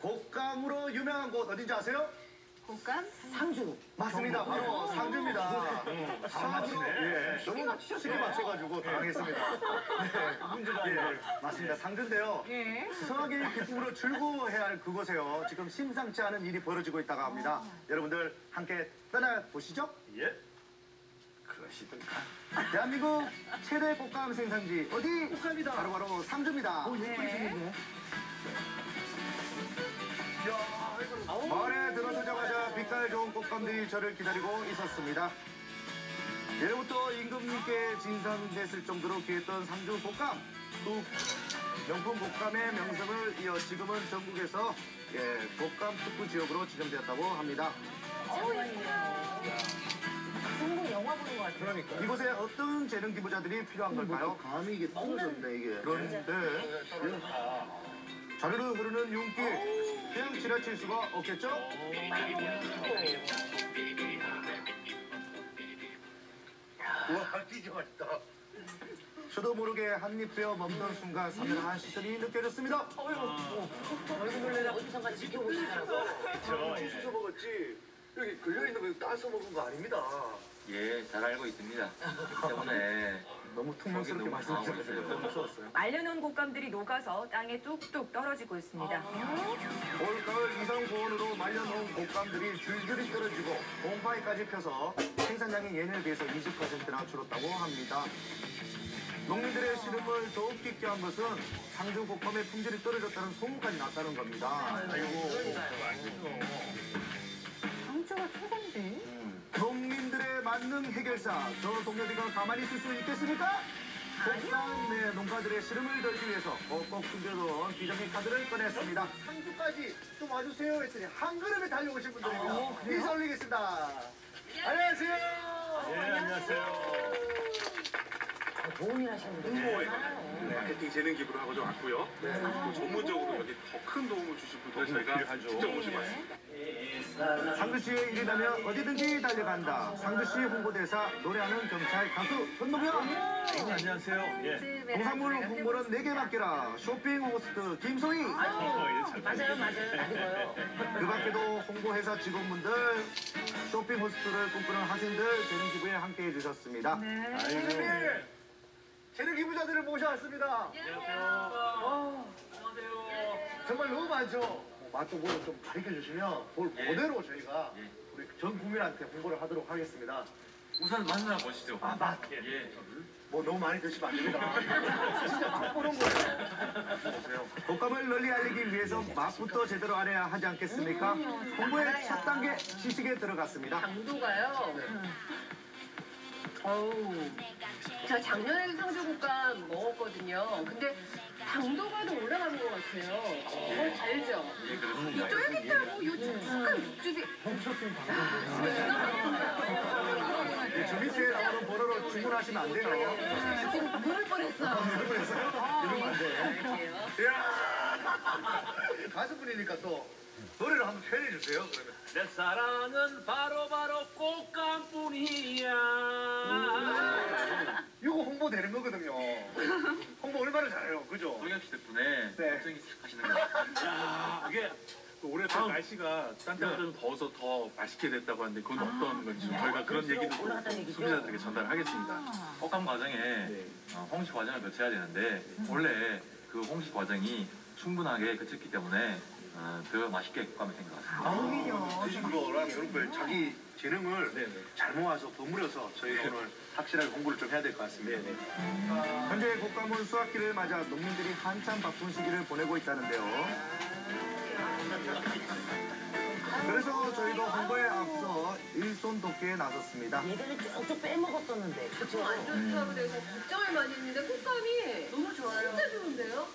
곶감으로 유명한 곳 어딘지 아세요? 곶감? 상주. 맞습니다. 바로 상주입니다. 상주. 예. 너무 쉽게 맞춰가지고 당황했습니다. 네. 문제가 예. 맞습니다. 상주인데요. 예. 수성하게 기쁨으로 즐거워해야 할 그곳에요. 지금 심상치 않은 일이 벌어지고 있다고 합니다. 여러분들 함께 떠나 보시죠. 예. 그러시든가. 대한민국 최대 곶감 생산지 어디? 곶감이다. 바로 바로 상주입니다. 네. 마을에 들어서자마자 빛깔 좋은 꽃감들이 저를 기다리고 있었습니다. 예로부터 임금님께 진상됐을 정도로 귀했던 상주 곶감. 또 명품 곶감의 명성을 이어 지금은 전국에서 예, 곶감 특구 지역으로 지정되었다고 합니다. 중국 영화 보는 것 같아요. 그러니까 이곳에 어떤 재능 기부자들이 필요한 걸까요? 감이 이게 떨어졌네 이게. 그런데 자르르 흐르는 윤길 그냥 지나칠 수가 없겠죠? 와 진짜 맛있다. 저도 모르게 한입 베어 먹던 순간 사면한 시선이 느껴졌습니다. 얼굴 놀래라 어디선가 지켜보시더라고. 저 주워 먹었지. 여기 걸려 있는 거 따서 먹은 거 아닙니다. 예, 잘 알고 있습니다. 그렇기 때문에 너무 당황했어요. 너무 무서웠어요. 말려놓은 곶감들이 녹아서 땅에 뚝뚝 떨어지고 있습니다. 올 가을 이상 고온으로 말려놓은 곶감들이 줄줄이 떨어지고 봄바위까지 펴서 생산량이 예년에 비해서 20%나 줄었다고 합니다. 농민들의 시름을 더욱 깊게 한 것은 상주 곶감의 품질이 떨어졌다는 소문까지 났다는 겁니다. 아이고. 상주가 최고인데? 만능 해결사 저 동료들과 가만히 있을 수 있겠습니까? 곶감 내 농가들의 시름을 덜기 위해서 꼭꼭 숨겨둔 비장의 카드를 꺼냈습니다. 상주까지 좀 와주세요 했더니 한 걸음에 달려오신 분들입니다. 인사 올리겠습니다. 안녕하세요. 예 안녕하세요. 좋은 일 하시는 분들. 홍보에 마케팅 재능 기부를 하고 좀 왔고요. 또 전문적으로 여기 더 큰 도움을 주실 분들 저희가 직접 모시고 왔습니다. 상주시에 일이 나면 어디든지 달려간다. 상주시 홍보대사 노래하는 경찰 가수 전동현. 안녕하세요. 예. 농산물 홍보는 내게 맡겨라. 쇼핑 호스트 김소희. 맞아요, 맞아요. 나리고요. 그 밖에도 홍보회사 직원분들, 쇼핑 호스트를 꿈꾸는 학생들 재능 기부에 함께 해 주셨습니다. 네. 선생님, 재능 기부자들을 모셔왔습니다. 안녕하세요. 정말 너무 많죠. 뭐 맛도 뭐좀 가르쳐 주시면 그걸 그대로 저희가 우리 전 국민한테 홍보를 하도록 하겠습니다. 우선 만나 보시죠. 아, 맛. 예. 뭐 너무 많이 드시면 안 됩니다. 진짜 맛보는 거예요. 곶감을 널리 알리기 위해서 맛부터 제대로 알아야 하지 않겠습니까? 홍보의 첫 단계 시식에 들어갔습니다. 강도가요. 어우, 저 작년에 상주국감 먹었거든요. 근데 당도가 더 올라간 것 같아요. 어, 달죠? 예, 그렇습니다. 쫄깃하고 요 촉촉한 육즙이 네, 저 밑에 나오는 번호로 주문하시면 안 돼요. 지금 물을 뻔했어. 그래서요? 이러면 안 돼. 할게요. 가수분이니까 또 노래를 한번 표현해 주세요. 그러면. 내 사랑은 바로 바로 꽃감뿐이야. 이거 홍보 되는 거거든요. 홍보 얼마나 잘해요, 그죠? 동혁 씨 덕분에 네. 걱정이 싹 하시는 것 같아요. 야, 이게 또 올해 또 날씨가 딴 때보다 좀 더워서 더 맛있게 됐다고 하는데 그건 어떤 건지 좀 저희가 그런 얘기도 얘기죠? 소비자들에게 전달하겠습니다. 꽃감 과정에 어, 홍식 과정을 거쳐야 되는데 원래 그 홍식 과정이 충분하게 거쳤기 때문에 어, 더 맛있게 꽃감이 된것 같습니다. 드신 거랑 이런 걸 자기 재능을 잘 모아서 버무려서 저희가 오늘 확실하게 공부를 좀 해야 될 것 같습니다. 현재 곶감은 수확기를 맞아 농민들이 한참 바쁜 시기를 보내고 있다는데요. 그래서 저희도 홍보에 일손 돕기에 나섰습니다. 예전에 쭉쭉 빼먹었었는데. 그쵸? 안 좋다고 그래서 걱정을 많이 했는데 콧감이 너무 좋아요. 진짜 좋은데요?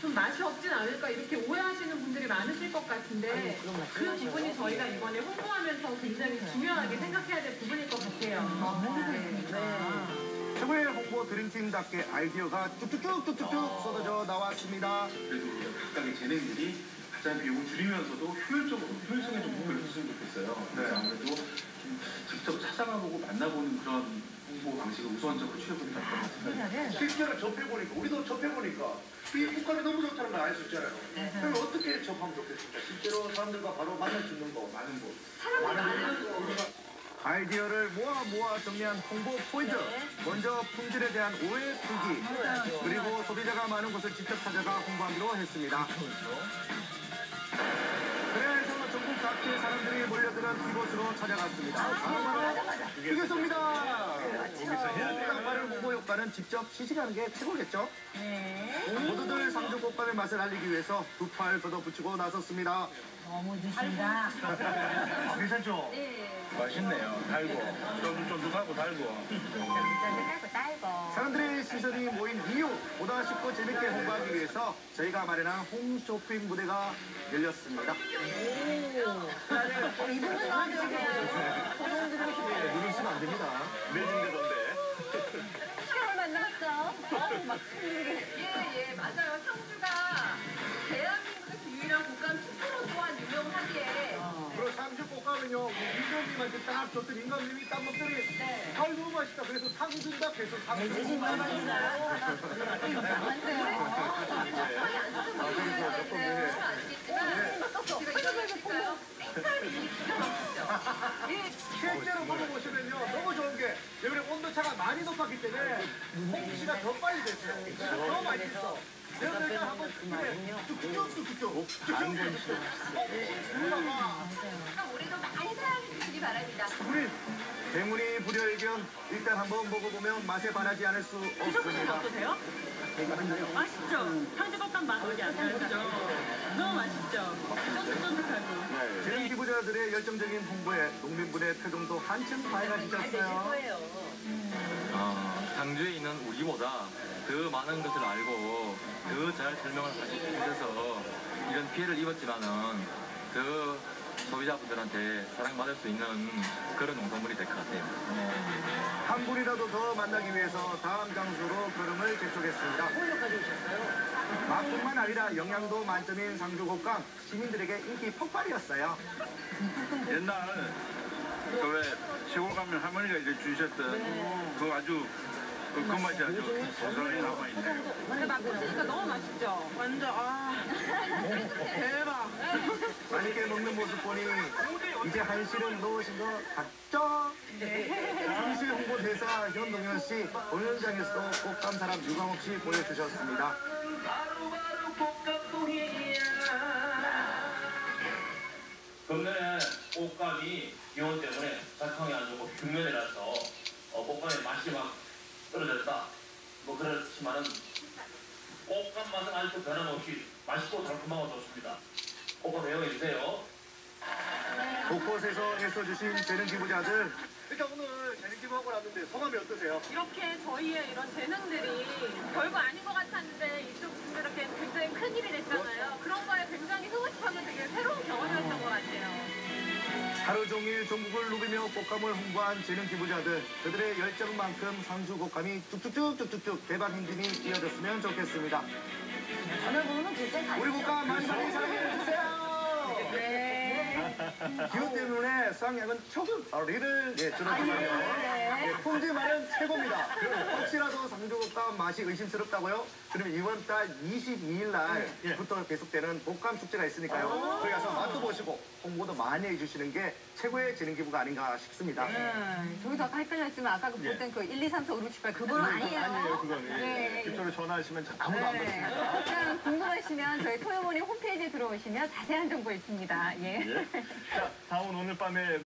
좀 맛이 없진 않을까 이렇게 오해하시는 분들이 많으실 것 같은데 아니, 그런 그 말씀하셔요. 부분이 저희가 이번에 홍보하면서 굉장히 중요하게 생각해야 될 부분일 것 같아요. 네. 최고의 홍보 드림팀답게 아이디어가 쭉쭉쭉 쭉쭉쭉 쏟아져 나왔습니다. 그래도 우리가 각각의 재능들이 가장 비용을 줄이면서도 효율적으로 효율성에 좀 목표를 뒀으면 좋겠어요. 그래서 아무래도 좀 직접 찾아가보고 만나보는 그런 홍보 방식을 우선적으로 취해보는 게 어떨까 생각이 실제로 접해보니까 우리도 접해보니까 이 국감이 너무 좋다는 걸 알 수 있잖아요. 그럼 어떻게 어떻게 접하면 좋겠습니까? 실제로 사람들과 바로 만날 수 있는 거 많은 곳. 아이디어를 모아 모아 정리한 홍보 포인트. 먼저 품질에 대한 오해 풀기. 그리고 소비자가 많은 곳을 직접 찾아가 홍보하기로 했습니다. 각지의 사람들이 몰려드는 이곳으로 찾아갔습니다. 바로 휴게소입니다. 효과는 직접 시식하는 게 최고겠죠? 모두들 상주 꽃감의 맛을 알리기 위해서 두 팔 걷어붙이고 나섰습니다. 너무 드신다. 괜찮죠? 네. 맛있네요. 달고. 쫀득쫀득하고 달고. 사람들의 시선이 모인 이유 보다 쉽고 재밌게 홍보하기 위해서 저희가 마련한 홈쇼핑 무대가 열렸습니다. 이분은 나한테 누르시면 안 됩니다. 매진되던데. 막 예, 예, 맞아요. 상주가 대한민국에서 유일한 국감 축구로 또한 유명하기에. 그리고 상주 꽃감은요 임금님한테 딱 줬더니 임금님이 딱 먹더니 네. 아이 너무 맛있다. 그래서 상 준다 계속 상 준다. 거의 안 쓰는 분들 많이 높았기 때문에 홍시가 더 빨리 됐어요 더 맛있어 내가 내가 한번 그래 뚝뚝뚝뚝뚝 뚝뚝뚝뚝 그러니까 올해도 많이 사랑해 주시기 바랍니다. 우리 대문이 불여일견 일단 한번 먹어보면 맛에 반하지 않을 수 없습니다 어떠세요? 맛있죠? 상주밥밥 맛이 안 나요, 그죠? 너무 맛있죠? 쫀득쫀득하고. 재능 기부자들의 열정적인 홍보에 농민분의 표정도 한층 밝아지셨어요 어, 상주에 있는 우리보다 더 많은 것을 알고 더 잘 설명을 하셔서 이런 피해를 입었지만은 더 소비자분들한테 사랑받을 수 있는 그런. 한 분이라도 더 만나기 위해서 다음 장소로 걸음을 재촉했습니다. 홀로까지 오셨어요? 맛뿐만 아니라 영양도 만점인 상주곡감 시민들에게 인기 폭발이었어요. 옛날 그왜 시골 가면 할머니가 이제 주셨던 그 아주 맛이 아주 고스란히 남아있네요. 근데 막 꽂으니까 너무 맛있죠? 완전, 아. 대박. 맛있게 먹는 모습 보니 이제 한시름 넣으신 거 같죠? 상시 홍보 대사 현동현 씨 공연장에서도 꽃감 사람 유감 없이 보여주셨습니다. 금년에 꽃감이 기온 때문에 작황이 안 좋고 균면이라서 어, 꽃감의 맛이 막 떨어졌다. 뭐 그렇지만은 꽃감 맛은 아직도 변함없이 맛있고 달콤하고 좋습니다. 꽃감 애용해 주세요. 곳곳에서 애써주신 재능 기부자들 일단 오늘 재능 기부하고 났는데 소감이 어떠세요? 이렇게 저희의 이런 재능들이 별거 아닌 것 같았는데 이쪽 분들에게 굉장히 큰 일이 하루 종일 전국을 누비며 꽃감을 홍보한 재능 기부자들 그들의 열정만큼 상주 꽃감이 쭉쭉쭉쭉쭉 대박 행진이 이어졌으면 좋겠습니다. 전화번호는 진짜 우리 꽃감 많이 많이 사랑해주세요. 기후 때문에 수확량은 조금 어리를 예, 줄어들고요. 예, 품질만은 최고입니다. 혹시라도 상주곡감 맛이 의심스럽다고요? 그러면 이번 달 22일 날부터 계속되는 복감 축제가 있으니까요. 거기 가서 맛도 보시고 홍보도 많이 해주시는 게 최고의 재능 기부가 아닌가 싶습니다. 저기서 아까 헷갈렸지만 아까 그 볼땐 그 1, 2, 3, 4, 5, 6, 7, 8 그거는 아니에요. 아니에요, 그거는. 네. 그쪽으로 전화하시면 아무도 안 네. 받습니다. 일단 궁금하시면 저희 토요모닝 홈페이지에 들어오시면 자세한 정보 있습니다. 예. 자, 다운 오늘 밤에